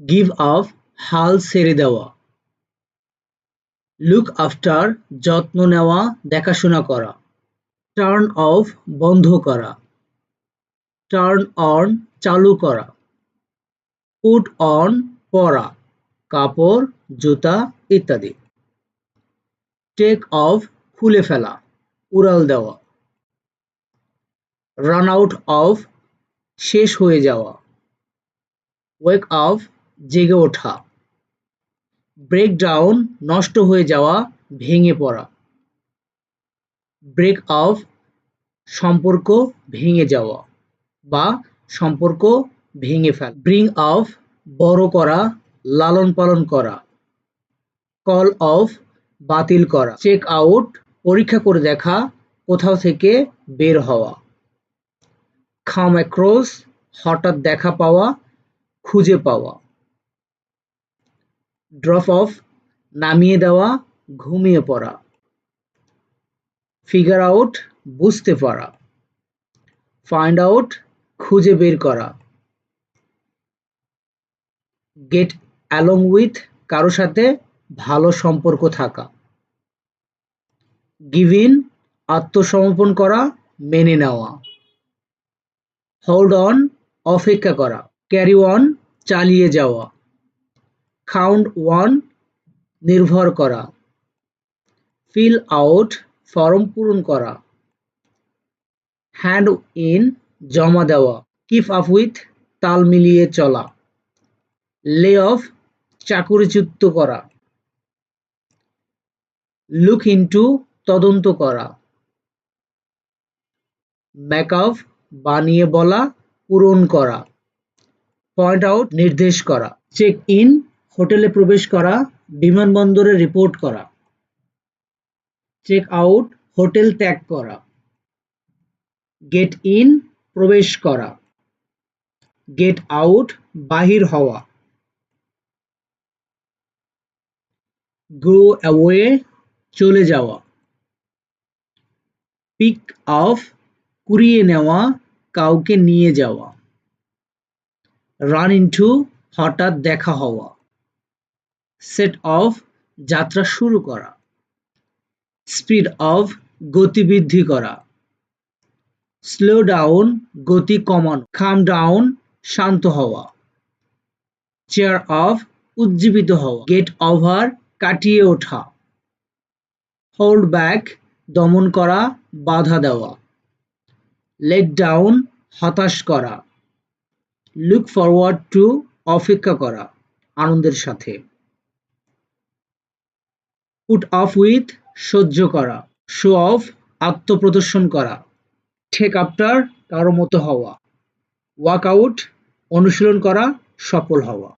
Give up হাল ছেড়ে দেওয়া। লুক আফটার যত্ন নেওয়া, দেখাশোনা করা। টার্ন অফ বন্ধ করা। টার্ন অন চালু করা। পুট অন পরা। কাপড়, জুতা ইত্যাদি। টেক অফ খুলে ফেলা। উড়াল দেওয়া। রান আউট অফ শেষ হয়ে যাওয়া। ওয়েক অফ জেগে ওঠা। ব্রেক ডাউন নষ্ট হয়ে যাওয়া, ভেঙে পড়া। ব্রেক অফ সম্পর্ক ভেঙে যাওয়া বা সম্পর্ক ভেঙে ফেলা। ব্রিং অফ বড় করা, লালন পালন করা। কল অফ বাতিল করা। চেক আউট, পরীক্ষা করে দেখা, কোথাও থেকে বের হওয়া। খাম অ্যাক্রস, হঠাৎ দেখা পাওয়া, খুঁজে পাওয়া। ড্রপ অফ, নামিয়ে দেওয়া, ঘুমিয়ে পড়া। ফিগার আউট, বুঝতে পারা। ফাইন্ড আউট, খুঁজে বের করা। গেট অ্যালং উইথ কারও সাথে ভালো সম্পর্ক থাকা। গিভ ইন, আত্মসমর্পণ করা, মেনে নেওয়া। হোল্ড অন, অপেক্ষা করা। ক্যারি অন, চালিয়ে যাওয়া। কাউন্ট ওয়ান নির্ভর করা। ফিল আউট ফর্ম পূরণ করা। হ্যান্ড ইন জমা দেওয়া। কিপ আপ উইথ তাল মিলিয়ে চলা। লে অফ চাকুরিচ্যুত করা। লুক ইনটু তদন্ত করা। মেকআপ বানিয়ে বলা, পূরণ করা। পয়েন্ট আউট নির্দেশ করা। চেক ইন হোটেলে প্রবেশ করা, বিমানবন্দরে রিপোর্ট করা চেক আউট হোটেল ত্যাগ করা গেট ইন প্রবেশ করা গেট আউট বাহির হওয়া গো অ্যাওয়ে চলে যাওয়া পিক অফ কুড়িয়ে নেওয়া, কাউকে নিয়ে যাওয়া রান ইনটু হঠাৎ দেখা হওয়া। সেট অফ যাত্রা শুরু করা। স্পিড অফ গতি বৃদ্ধি করা। স্লো ডাউন গতি কমানো। খাম ডাউন শান্ত হওয়া। চেয়ার অফ উজ্জীবিত হওয়া। গেট ওভার কাটিয়ে ওঠা। হোল্ড ব্যাক দমন করা, বাধা দেওয়া। লেট ডাউন হতাশ করা। লুক ফরওয়ার্ড টু অপেক্ষা করা আনন্দের সাথে। পুট অফ উইথ সহ্য করা শো অফ আত্মপ্রদর্শন করা ঠেক আপটার কারও মতো হওয়া ওয়াক আউট অনুশীলন করা, সফল হওয়া।